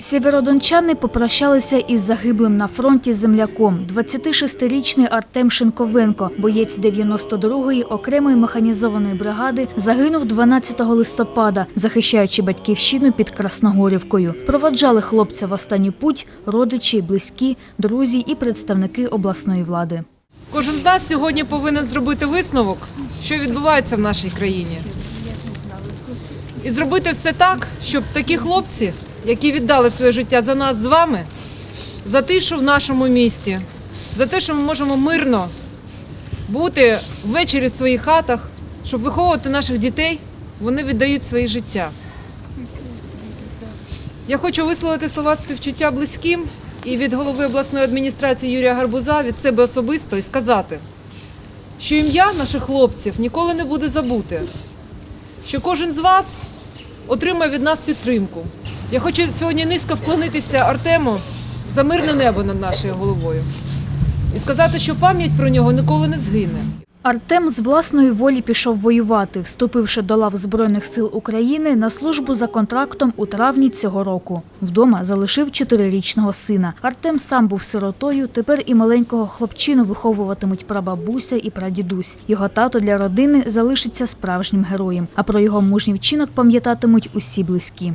Сєвєродончани попрощалися із загиблим на фронті земляком. 26-річний Артем Шинковенко, боєць 92-ї окремої механізованої бригади, загинув 12 листопада, захищаючи батьківщину під Красногорівкою. Проводжали хлопця в останню путь родичі, близькі, друзі і представники обласної влади. Кожен з нас сьогодні повинен зробити висновок, що відбувається в нашій країні. І зробити все так, щоб такі хлопці, які віддали своє життя за нас з вами, за тишу в нашому місті, за те, що ми можемо мирно бути ввечері в своїх хатах, щоб виховувати наших дітей, вони віддають своє життя. Я хочу висловити слова співчуття близьким і від голови обласної адміністрації Юрія Гарбуза від себе особисто і сказати, що ім'я наших хлопців ніколи не буде забуте, що кожен з вас отримає від нас підтримку. Я хочу сьогодні низько вклонитися Артему за мирне небо над нашою головою і сказати, що пам'ять про нього ніколи не згине. Артем з власної волі пішов воювати, вступивши до лав Збройних сил України на службу за контрактом у травні цього року. Вдома залишив чотирирічного сина. Артем сам був сиротою. Тепер і маленького хлопчину виховуватимуть прабабуся і прадідусь. Його тато для родини залишиться справжнім героєм. А про його мужній вчинок пам'ятатимуть усі близькі.